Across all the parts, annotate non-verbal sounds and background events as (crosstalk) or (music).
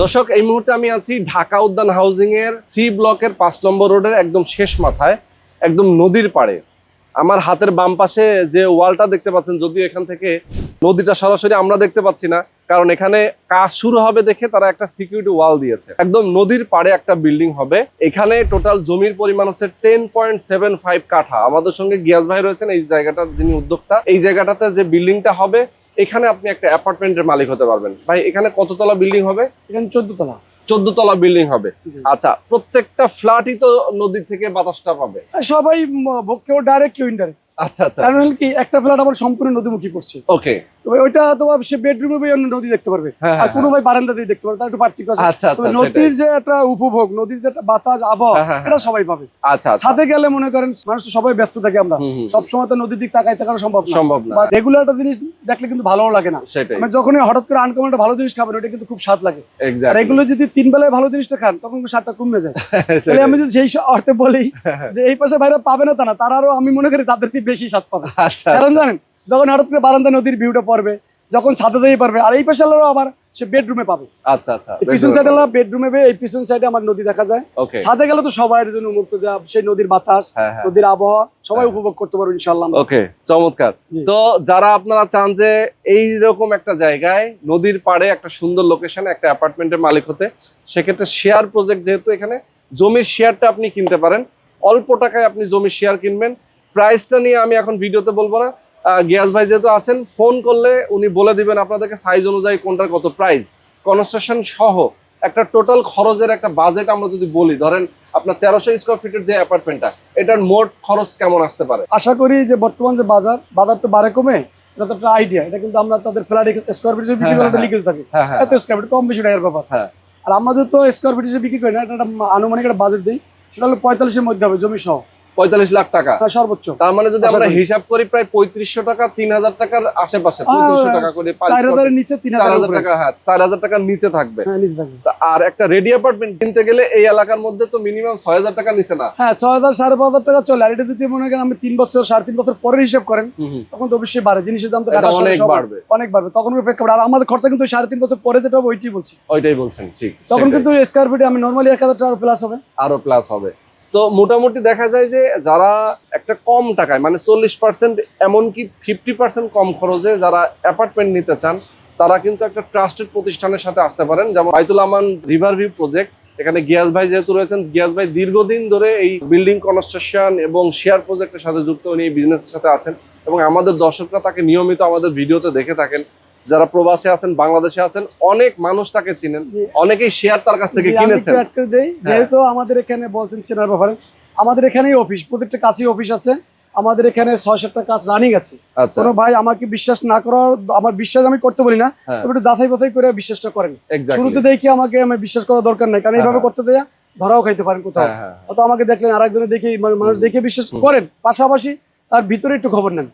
দর্শক, এই মুহূর্তে আমি আছি ঢাকা উদ্যান হাউজিং এর সি ব্লকের পাঁচ নম্বর রোডের একদম শেষ মাথায়, একদম নদীর পাড়ে। আমার হাতের বাম পাশে যে ওয়ালটা দেখতে পাচ্ছেন, যদিও এখান থেকে নদীটা সরাসরি আমরা দেখতে পাচ্ছি না, কারণ এখানে কাজ শুরু হবে দেখে তারা একটা সিকিউরিটি ওয়াল দিয়েছে। একদম নদীর পাড়ে একটা বিল্ডিং হবে। এখানে টোটাল জমির পরিমাণ হচ্ছে টেন পয়েন্ট সেভেন ফাইভ কাঠা। আমাদের সঙ্গে গিয়াস ভাই রয়েছেন, এই জায়গাটার যিনি উদ্যোক্তা, এই জায়গাটাতে যে বিল্ডিংটা হবে এখানে আপনি একটা অ্যাপার্টমেন্টের মালিক হতে পারবেন। ভাই এখানে কততলা বিল্ডিং হবে? এখানে চোদ্দ তলা চোদ্দ তলা বিল্ডিং হবে আচ্ছা প্রত্যেকটা ফ্ল্যাটই তো নদীর থেকে বাতাসটা পাবে। সবাই কেউ ডাইরেক্ট কেউ ইনডাইরেক্ট আচ্ছা আচ্ছা। কারণ কি একটা ফ্ল্যাট আমার সম্পূর্ণ নদীমুখী করছে। ওকে তো ওইটা তো সে বেডরুমে অন্য নদী দেখতে পারবে। হ্যাঁ আর কোনো ভাই বারান্দা দিয়ে দেখতে পারবে তার একটু পার্থক্য আছে। আচ্ছা আচ্ছা নদীর যে একটা উপভোগ নদীর যে একটা বাতাস আবহাওয়া হ্যাঁ, হ্যাঁ, এটা সবাই পাবে। আচ্ছা আচ্ছা। ছাদে গেলে মনে করেন মানুষ তো সবাই ব্যস্ত থাকে আমরা। হুম। সবসময় তো নদীর দিক তাকাই থাকানো সম্ভব না। সম্ভব না। রেগুলার একটা জিনিস দেখলে কিন্তু ভালোও লাগে না। সেটাই। মানে যখনই হঠাৎ করে আনকমন একটা ভালো জিনিস খাবেন ওটা কিন্তু খুব স্বাদ লাগে। আর এগুলো যদি তিন বেলায় ভালো জিনিসটা খান তখন স্বাদটা কমে যায়। (laughs) তাহলে আমি যদি সেই অর্থে বলি যে এই পাশে বাইরে পাবে না তা না তারা আরও আমি মনে করি তাদের থেকে বেশি স্বাদ পাবে। আচ্ছা কারণ জানেন যখন হঠাৎ করে বারান্দা নদীর ভিউটা পড়বে যখন দিয়ে পারবে আর এই পাশে আবার সে বেডরুমে পাবে। আচ্ছা আচ্ছা পিছন সাইডে বেডরুমে এই পিছন সাইডে আমার নদী দেখা যায়। ওকে। ছাদে গেলে তো সবার জন্য মুক্ত যা সেই নদীর বাতাস হ্যাঁ হ্যাঁ। নদীর আবহাওয়া সবাই হ্যাঁ। উপভোগ করতে পারব ইনশাল্লাহ ওকে চমৎকার। তো যারা আপনারা চান যে এই রকম একটা জায়গায় নদীর পাড়ে একটা সুন্দর লোকেশনে একটা অ্যাপার্টমেন্টের মালিক হতে সেক্ষেত্রে শেয়ার প্রজেক্ট যেহেতু এখানে জমির শেয়ারটা আপনি কিনতে পারেন। অল্প টাকায় আপনি জমির শেয়ার কিনবেন। প্রাইসটা নিয়ে আমি এখন ভিডিওতে বলব না। গিয়াস ভাই যেহেতু আছেন ফোন করলে উনি বলে দিবেন আপনাদেরকে সাইজ অনুযায়ী কোনটার কত প্রাইস কনস্ট্রাকশন সহ একটা টোটাল খরচের একটা বাজেট আমরা যদি বলি ধরেন আপনার তেরোশো স্কোয়ার ফিটের যে অ্যাপার্টমেন্টটা এটার মোট খরচ কেমন আসতে পারে? আশা করি যে বর্তমান যে বাজার বাজার তো বাড়ে কমে এটা একটা আইডিয়া এটা কিন্তু আমরা তাদের ফ্ল্যাট স্কোয়ার ফিট হ্যাঁ, লিখিত থাকে। এত স্কোয়ার ফিট কম বেশি টাকার ব্যাপার। হ্যাঁ। আর আমাদের তো স্কোয়ার ফিট হিসেবে বিক্রি করি না এটা একটা আনুমানিক একটা বাজেট দিই সেটা হলো পঁয়তাল্লিশের মধ্যে হবে জমি সহ। পঁয়তাল্লিশ লাখ টাকা। সর্বোচ্চ। তার মানে যদি আমরা হিসাব করি প্রায় পঁয়ত্রিশশো টাকা তিন হাজার টাকার আশেপাশে পঁয়ত্রিশশো টাকা করে চার হাজারের নিচে তিন হাজার টাকা হ্যাঁ চার হাজার টাকার নিচে থাকবে। হ্যাঁ আর একটা রেডি অ্যাপার্টমেন্ট কিনতে গেলে এই এলাকার মধ্যে তো মিনিমাম ছয় হাজার টাকা নিচে না। হ্যাঁ ছয় হাজার সাড়ে পাঁচ হাজার টাকা চলে। আর এটা যদি মনে করেন আমি তিন বছর সাড়ে তিন বছর পরে হিসাব করেন তখন তো অবশ্যই বাড়ে। জিনিসের দাম তো অনেক বাড়বে। অনেক বাড়বে। তখন প্রেক্ষাপট। আর আমাদের খরচা কিন্তু সাড়ে তিন বছর পরে যেটা ওইটাই বলছি। ওইটাই বলছেন ঠিক। তখন কিন্তু স্কোয়ার ফিটে আমি নর্মালি এক হাজার টাকা প্লাস হবে। আরও প্লাস হবে। তো মোটামুটি দেখা যায় যে যারা একটা কম টাকায় মানে চল্লিশ পার্সেন্ট এমনকি ফিফটি পার্সেন্ট কম খরচে যারা অ্যাপার্টমেন্ট নিতে চান, তারা কিন্তু একটা ট্রাস্টেড প্রতিষ্ঠানের সাথে আসতে পারেন। যেমন বাইতুল আমান রিভার ভিউ প্রজেক্ট এখানে গিয়াস ভাই যেহেতু রয়েছেন, গিয়াস ভাই দীর্ঘদিন ধরে এই বিল্ডিং কনস্ট্রাকশন এবং শেয়ার প্রজেক্টের সাথে যুক্ত, উনি এই বিজনেসের সাথে আছেন এবং আমাদের দর্শকরা তাকে নিয়মিত আমাদের ভিডিওতে দেখে থাকেন। যারা প্রবাসে আছেন বাংলাদেশে আছেন অনেক মানুষ তাকে চিনেন। অনেকেই শেয়ার তার কাছ থেকে কিনেছেন। করে দেই। যেহেতু আমাদের এখানে বলছেন চেনার ব্যাপারে আমাদের এখানেই অফিস প্রত্যেকটা কাছেই অফিস আছে। আমাদের এখানে ছয় সাতটা কাজ রানিং আছে। আচ্ছা। কোনো ভাই আমাকে বিশ্বাস না করার আমার বিশ্বাস আমি করতে বলি না হ্যাঁ। একটু যাচাই বাছাই করে বিশ্বাসটা করেন। শুরুতে দেখি আমাকে আমি বিশ্বাস করার দরকার নাই কারণ হ্যাঁ, এইভাবে হ্যাঁ। করতে দেয়া ধরাও খাইতে পারেন কোথাও। হ্যাঁ হ্যাঁ অত আমাকে দেখলেন আরেকজনে দেখে মানে মানুষ দেখে বিশ্বাস করেন। পাশাপাশি তার ভিতরে একটু খবর নেন।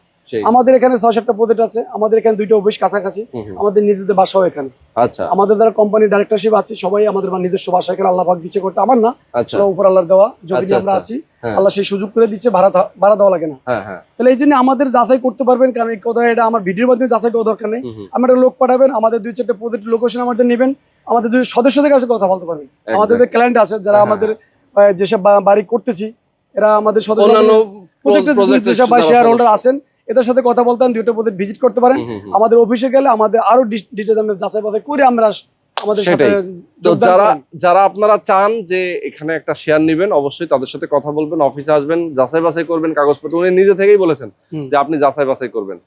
আমাদের এখানে ছয় সাতটা প্রজেক্ট আছে আমাদের এখানে দুইটা অফিস কাছাকাছি। আমাদের নিজেদের বাসাও এখানে। আচ্ছা। আমাদের যারা কোম্পানির ডাইরেক্টরশিপ আছে সবাই আমাদের নিজস্ব বাসা এখানে আল্লাহ পাক দিচ্ছে করতে আমার না। আচ্ছা। উপর আল্লাহর দেওয়া যদি আচ্ছা, আমরা আচ্ছা। আছি হ্যাঁ। আল্লাহ সেই সুযোগ করে দিচ্ছে ভাড়া ভাড়া দেওয়া লাগে না। হ্যাঁ হ্যাঁ। তাহলে এই জন্য আমাদের যাচাই করতে পারবেন কারণ এই কথা এটা আমার ভিডিওর মাধ্যমে যাচাই করার দরকার নেই। আমার লোক পাঠাবেন আমাদের দুই চারটে প্রজেক্ট লোকেশন আমাদের নেবেন আমাদের দুই সদস্যদের কাছে কথা বলতে পারবেন। আমাদের ক্লায়েন্ট আছে যারা আমাদের যেসব বাড়ি করতেছি এরা আমাদের সদস্য প্রজেক্টের যেসব যারা শেয়ার হোল্ডার। আছেন এদের সাথে কথা বলতেন দুইটা প্রজেক্ট ভিজিট করতে পারেন। আমাদের অফিসে গেলে আমাদের আরও ডিটেলস আমরা যাচাই বাছাই করে আমরা আমাদের সাথে যারা যারা আপনারা চান যে এখানে একটা শেয়ার নেবেন অবশ্যই তাদের সাথে কথা বলবেন অফিসে আসবেন যাচাই বাছাই করবেন কাগজপত্র উনি নিজে থেকেই বলেছেন যে আপনি যাচাই বাছাই করবেন।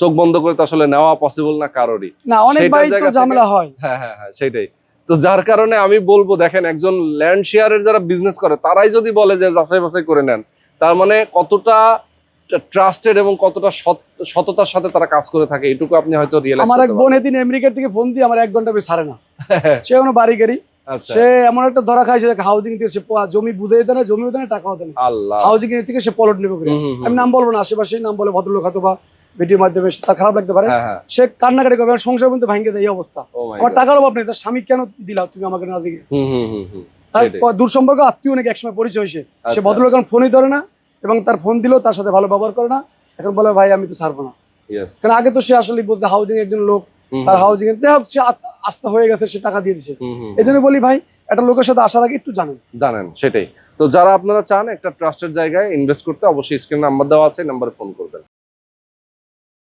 চোখ বন্ধ করে তো আসলে নেওয়া পসিবল না কারোরই। না অনেক ভাই তো ঝামেলা হয়। হ্যাঁ হ্যাঁ হ্যাঁ সেটাই তো যার কারণে আমি বলব দেখেন একজন ল্যান্ড শেয়ারের যারা বিজনেস করে তারাই যদি বলে যে যাচাই বাছাই করে নেন তার মানে কতটা ট্রাস্টেড এবং কতটা সততার সাথে তারা কাজ করে থাকে এটুকু আপনি হয়তো রিয়েলাইজ আমার এক বোন এদিন আমেরিকার থেকে ফোন দিয়ে আমার এক ঘণ্টা বেশি ছাড়ে না। (laughs) সে কোনো বাড়ি গাড়ি। আচ্ছা। সে এমন একটা ধরা খাইছে হাউজিং থেকে সে জমি বুঝে দেয় না জমিও দেয় না টাকাও দেয় না। আল্লাহ। হাউজিং এর থেকে সে পলট নেবে। আমি নাম বলব না আশেপাশে নাম বলে ভদ্রলোক হয়তো বা ভিডিওর মাধ্যমে তার খারাপ লাগতে পারে। হ্যাঁ হ্যাঁ। সে কান্নাকাটি করবে সংসার কিন্তু ভাঙে দেয় এই অবস্থা। আমার টাকার অভাব নেই তার স্বামী কেন দিলা তুমি আমাকে না দিকে? হুম হুম হুম হুম। তার দূর সম্পর্ক আত্মীয় নাকি একসময় পরিচয় হয়েছে? সে আচ্ছা। ভদ্রলোক ফোনই ধরে না। এবং তার ফোন দিলেও তার সাথে ভালো ব্যবহার করে না। এখন বলে ভাই আমি তো ছাড়বো না. কারণ আগে তো সে আসলে বলতে হাউজিং একজন লোক তার হাউজিং এর যাই হোক সে আস্থা হয়ে গেছে সে টাকা দিয়ে দিছে। এই জন্য বলি ভাই একটা লোকের সাথে আসার আগে একটু জানেন। জানেন সেটাই। তো যারা আপনারা চান একটা ট্রাস্টের জায়গায় ইনভেস্ট করতে অবশ্যই স্ক্রিন নাম্বার দেওয়া আছে নাম্বারে ফোন করবেন।